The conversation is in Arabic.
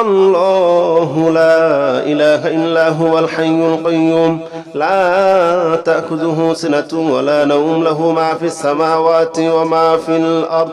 الله لا إله إلا هو الحي القيوم. لا تأخذه سنة ولا نوم له ما في السماوات وما في الأرض.